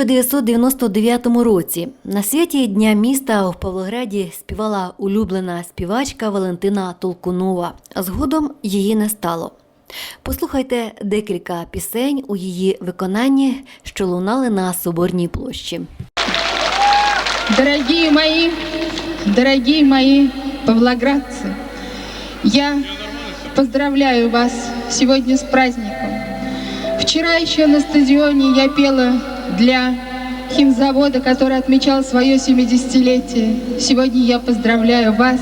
1999 році на святі Дня міста в Павлограді співала улюблена співачка Валентина Толкунова. Згодом її не стало. Послухайте декілька пісень у її виконанні, що лунали на Соборній площі. Дорогие мои, дорогие мои павлоградцы, я поздравляю вас сегодня с праздником. Вчера еще на стадионе я пела для химзавода, который отмечал свое 70-летие. Сегодня я поздравляю вас.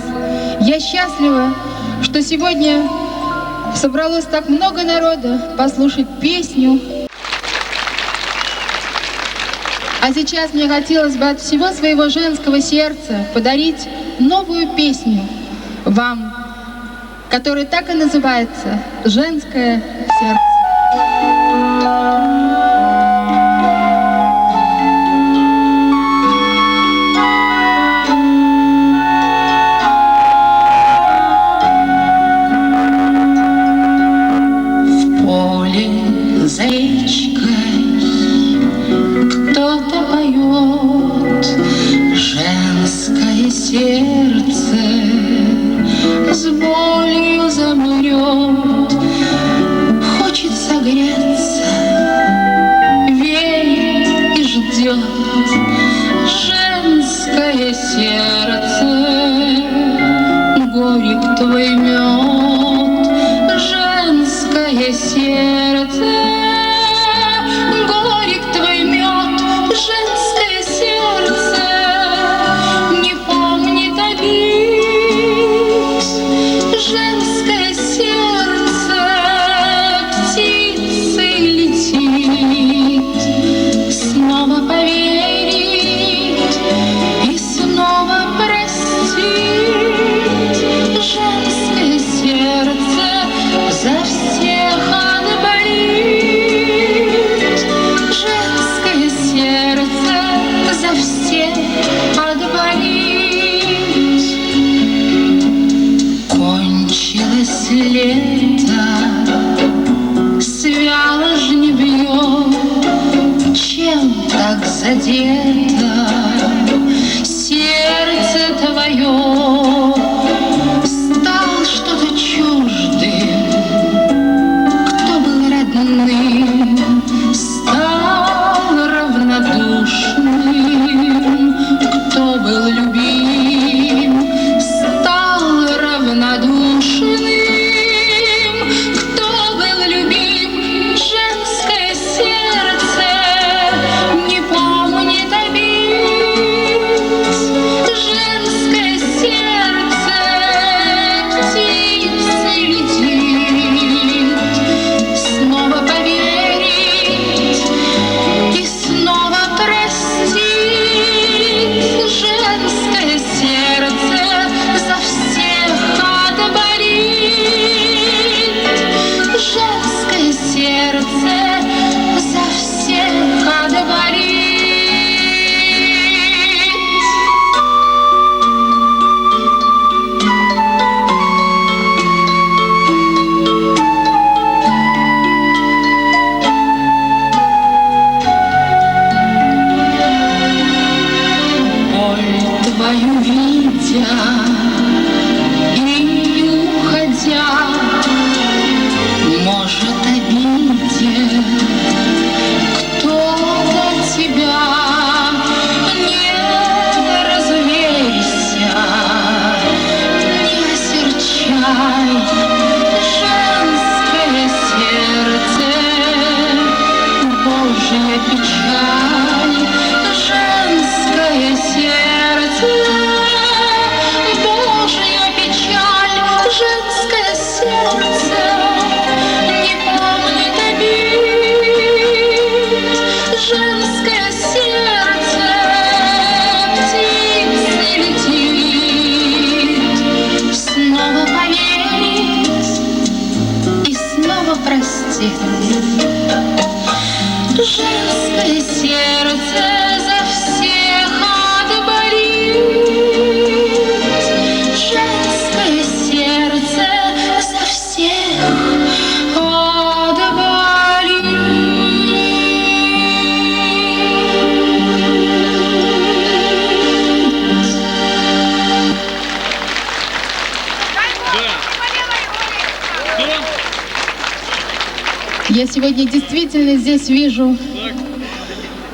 Я счастлива, что сегодня собралось так много народа послушать песню а сейчас мне хотелось бы от всего своего женского сердца подарить новую песню вам, которая так и называется «Женское сердце». Здесь вижу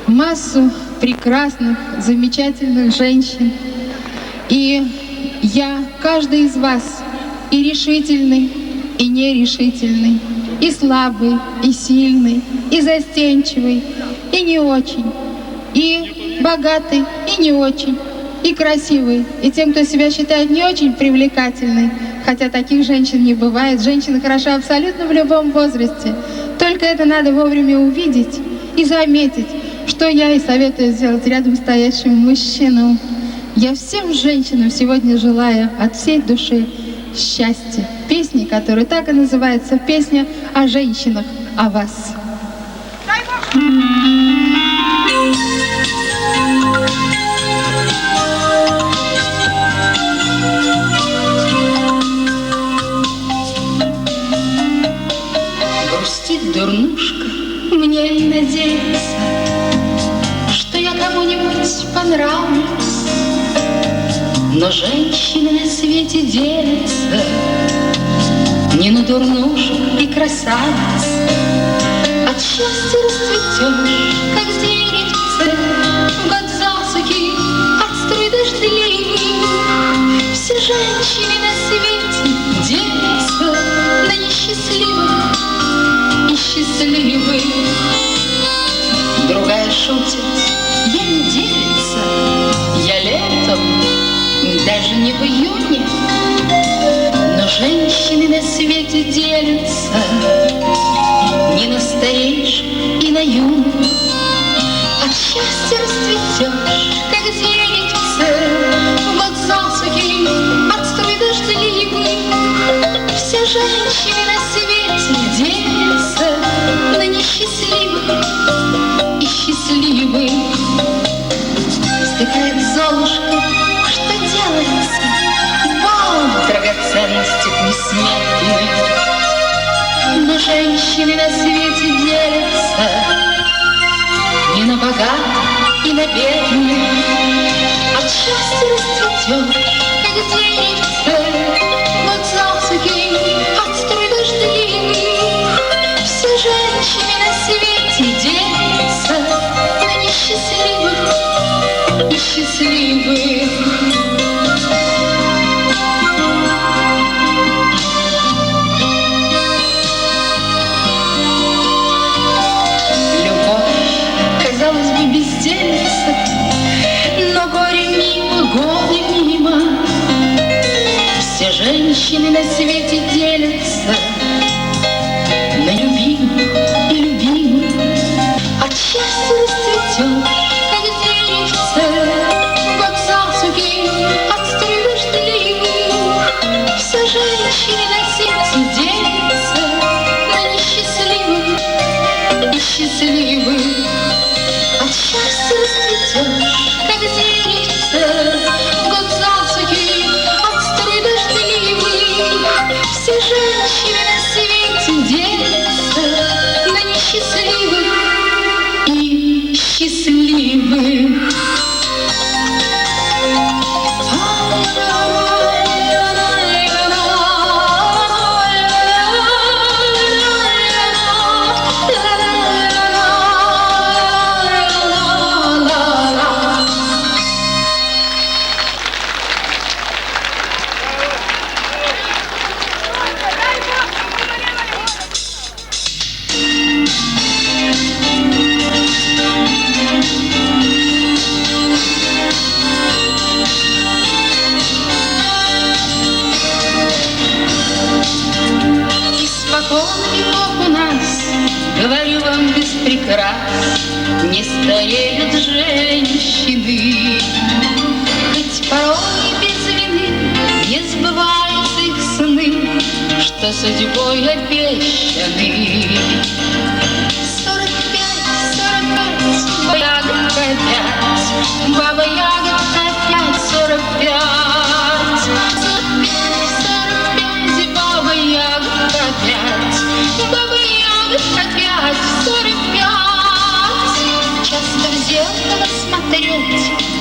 массу прекрасных, замечательных женщин. И я, каждый из вас, и решительный, и нерешительный, и слабый, и сильный, и застенчивый, и не очень, и богатый, и не очень, и красивый, и тем, кто себя считает не очень привлекательной, хотя таких женщин не бывает. Женщина хороша абсолютно в любом возрасте. Только это надо вовремя увидеть и заметить, что я и советую сделать рядом стоящим мужчинам. Я всем женщинам сегодня желаю от всей души счастья. Песни, которая так и называется, песня о женщинах, о вас. Но женщины на свете делятся Не на дурнушек и красавиц. От счастья расцветешь, как деревце, В год засухи, от струй дождливых. Все женщины на свете делятся на несчастливых и счастливых. Другая шутит, я не делится, даже не в июне. Но женщины на свете делятся не на старейших и на юных. От счастья расцветешь, как деревце, в год засухи, от струй дождливых. Все женщины на свете делятся на несчастливых и счастливых. Драгоценностях несметных. Но женщины на свете делятся не на богатых и на бедных. От счастья расцветешь, как деревце, вот засухи, от струй дождливых. Все женщины на свете делятся на несчастливых и счастливых. Женщины на свете делятся на любимых и любимых. От счастья расцветешь, как деревце, год засухи, от дождливых. Все женщины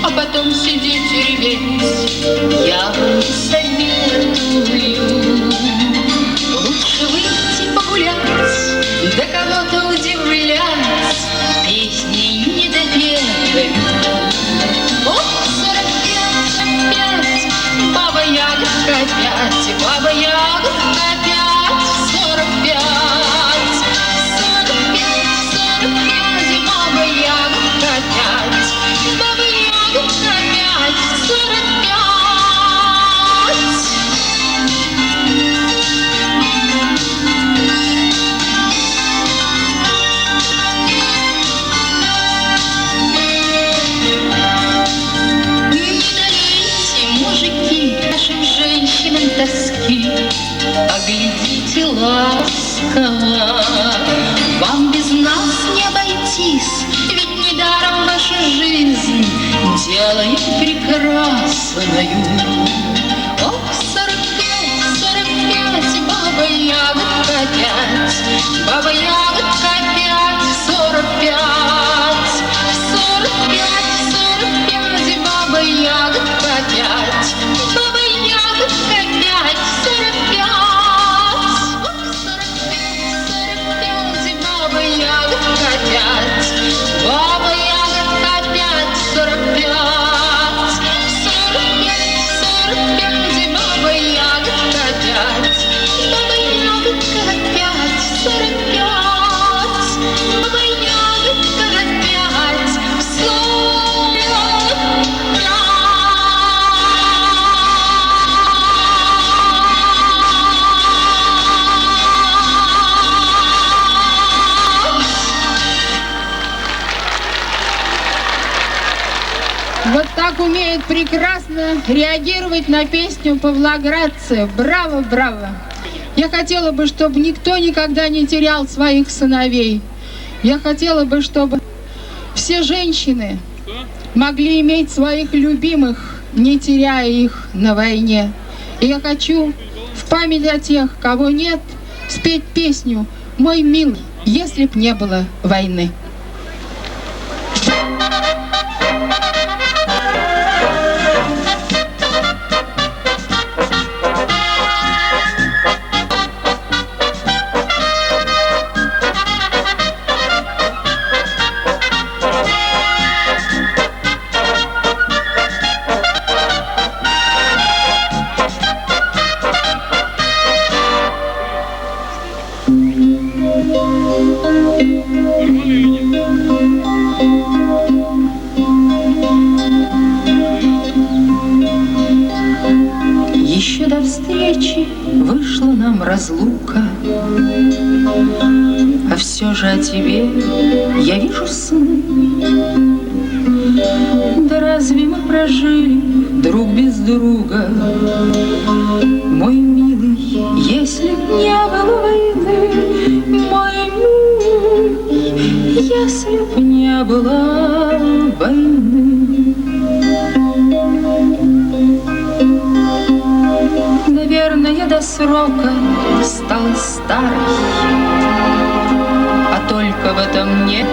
а потом сидеть и реветь. Я вам не советую. Ласково. Вам без нас не обойтись, Ведь недаром ваша жизнь Делает прекрасною. Ох, сорок пять, сорок пять, баба ягодка опять, Баба ягодка прекрасно реагировать на песню Павлоградцы. Браво, браво! Я хотела бы, чтобы никто никогда не терял своих сыновей. Я хотела бы, чтобы все женщины могли иметь своих любимых, не теряя их на войне. И я хочу в память о тех, кого нет, спеть песню «Мой милый, если б не было войны». Встречи вышла нам разлука, А все же о тебе я вижу сны. Да разве мы прожили друг без друга? Мой милый, если б не было войны, Мой милый, если б не было срока стала старой, А только в этом нет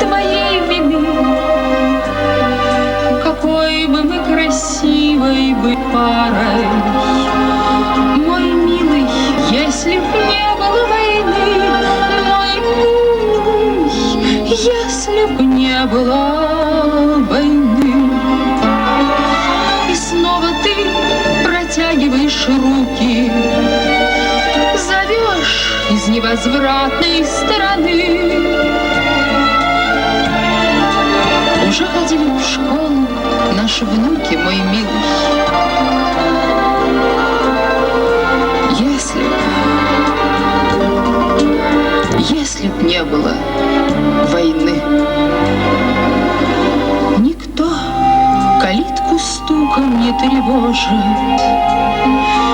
твоей из невозвратной стороны. Уже ходили в школу наши внуки, мой милый. Если б, если б не было войны, никто калитку стуком не тревожит.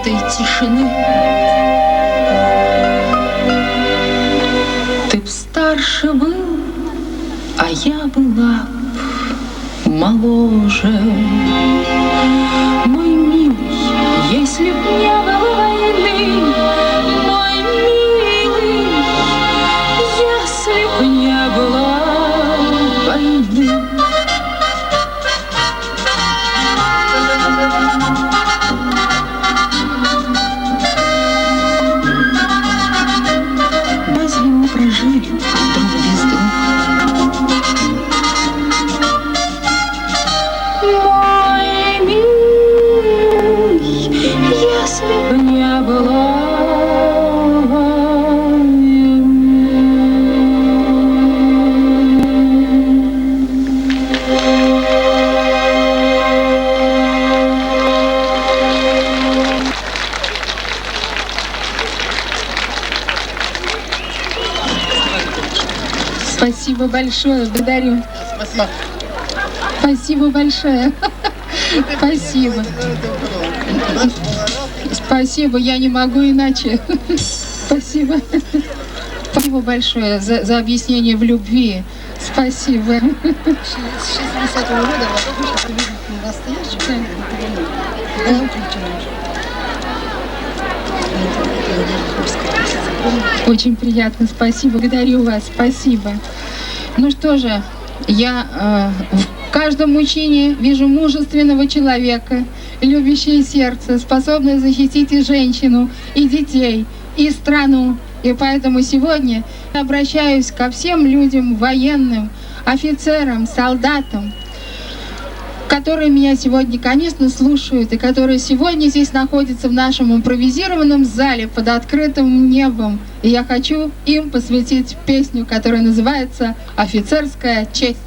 Этой тишины. Ты б старше был, а я была б моложе. Мой милый, если б не большое, благодарю. Спасибо. Спасибо большое. Спасибо. Спасибо, я не могу иначе. Спасибо. Спасибо большое за, за объяснение в любви. Спасибо. С 60 -го года уже. Очень приятно, спасибо, благодарю вас, спасибо. Ну что же, я э, в каждом мужчине вижу мужественного человека, любящее сердце, способное защитить и женщину, и детей, и страну. И поэтому сегодня обращаюсь ко всем людям, военным, офицерам, солдатам, которые меня сегодня, конечно, слушают, и которые сегодня здесь находятся в нашем импровизированном зале под открытым небом. И я хочу им посвятить песню, которая называется «Офицерская честь».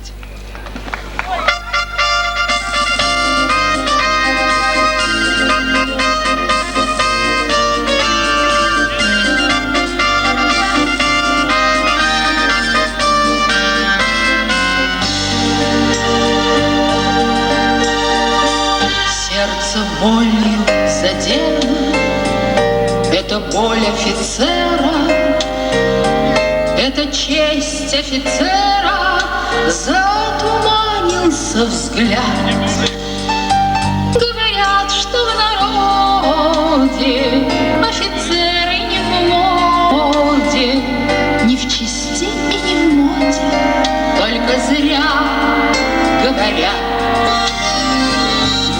Сердце болью задело Это боль офицера Это честь офицера Затуманился взгляд. Говорят, что в народе Офицеры не в моде Не в чести и не в моде Только зря говорят.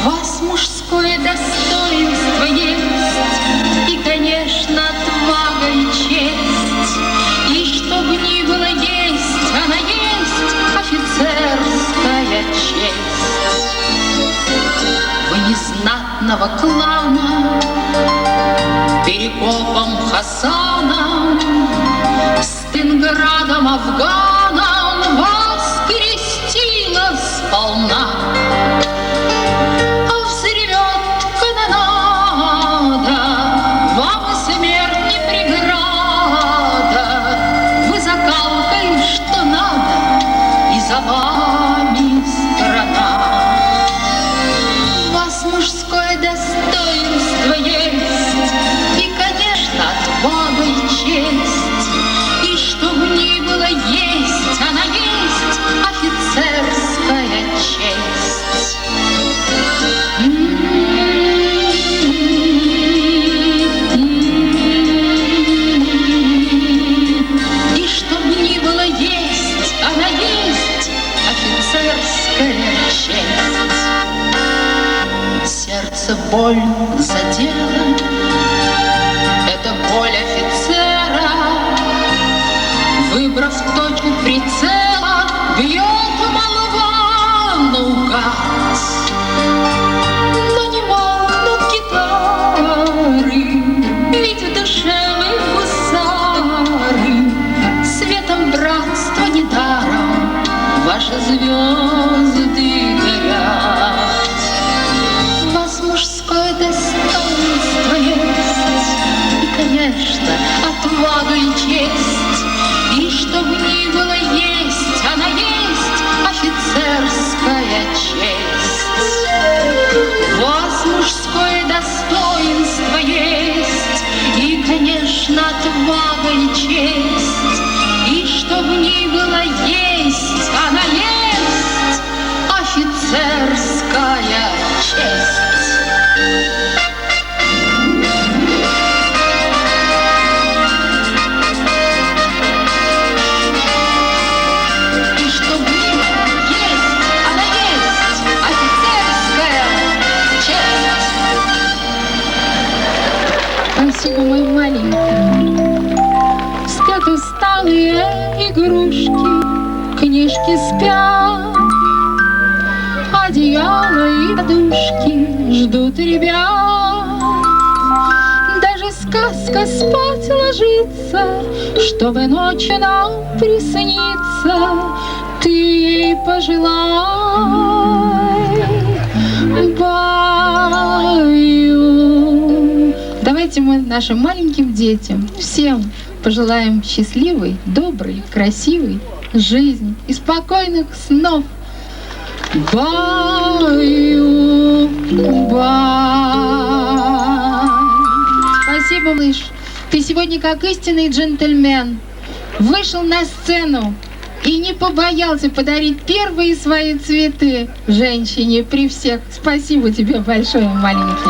Вас мужское достоинство незнатного клана, Перекопом Хасаном, Стенградом, Афганом Сердце боль отвага и честь. И чтоб ни было есть, она есть офицерская честь. Чтобы ночью нам присниться, Ты ей пожелай. Баю. Давайте мы нашим маленьким детям всем пожелаем счастливой, доброй, красивой жизни и спокойных снов. Баю, бай. Спасибо, малыш. Ты сегодня, как истинный джентльмен, вышел на сцену и не побоялся подарить первые свои цветы женщине при всех. Спасибо тебе большое, маленький.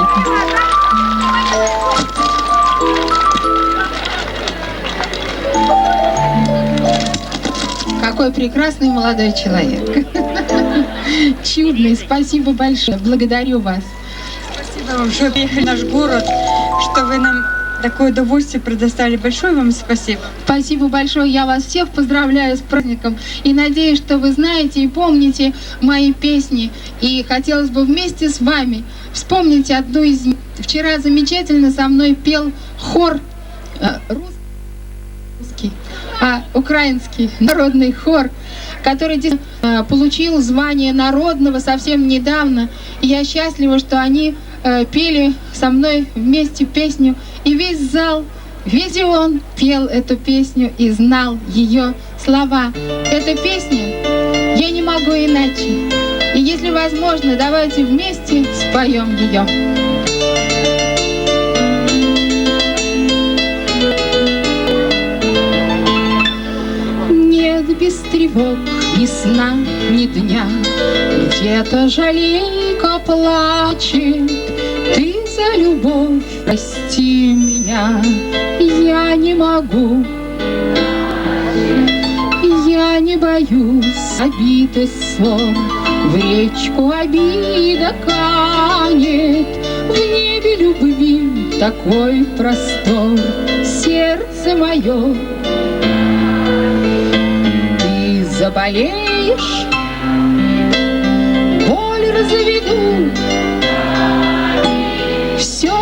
Какой прекрасный молодой человек. Чудный, спасибо большое. Благодарю вас. Спасибо вам, что приехали в наш город, что вы нам такое удовольствие предоставили. Большое вам спасибо. Спасибо большое. Я вас всех поздравляю с праздником. И надеюсь, что вы знаете и помните мои песни. И хотелось бы вместе с вами вспомнить одну из них. Вчера замечательно со мной пел хор э, русский, а украинский народный хор, который э, получил звание народного совсем недавно. И я счастлива, что они э, пели со мной вместе песню. И весь зал, весь он пел эту песню и знал ее слова. Эта песня «Я не могу иначе». И если возможно, давайте вместе споем ее. Нет без тревог ни сна, ни дня, Где-то жалейка плачет, Ты за любовь прости меня, Я не могу, я не боюсь обид и ссор, В речку обида канет, В небе любви такой простор, Сердце мое ты заболеешь, боль разведу. Все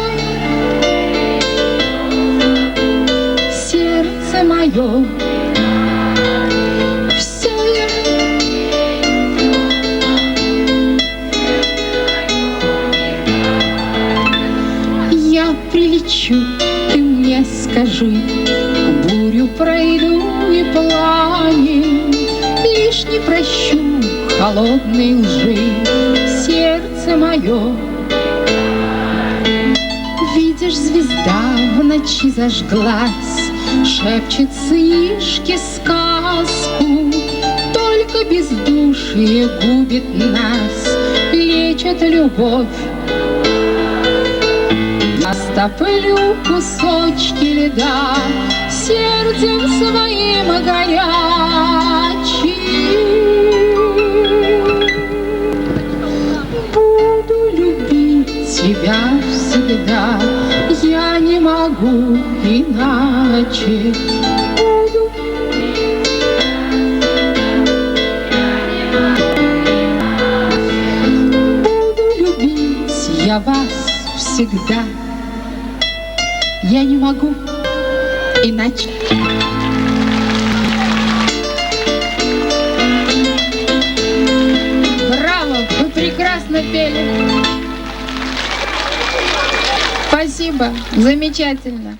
сердце мое, все я. Прилечу, ты мне скажи, бурю пройду и пламень, Лишь не прощу холодной лжи. Сердце мое. Видишь, звезда в ночи зажглась, Шепчет сынишке сказку, Только бездушие губит нас, Лечит любовь Остоплю кусочки льда сердцем своим горячим. Буду Буду любить я вас всегда. Я не могу иначе. Браво! Вы прекрасно пели. Спасибо. Замечательно.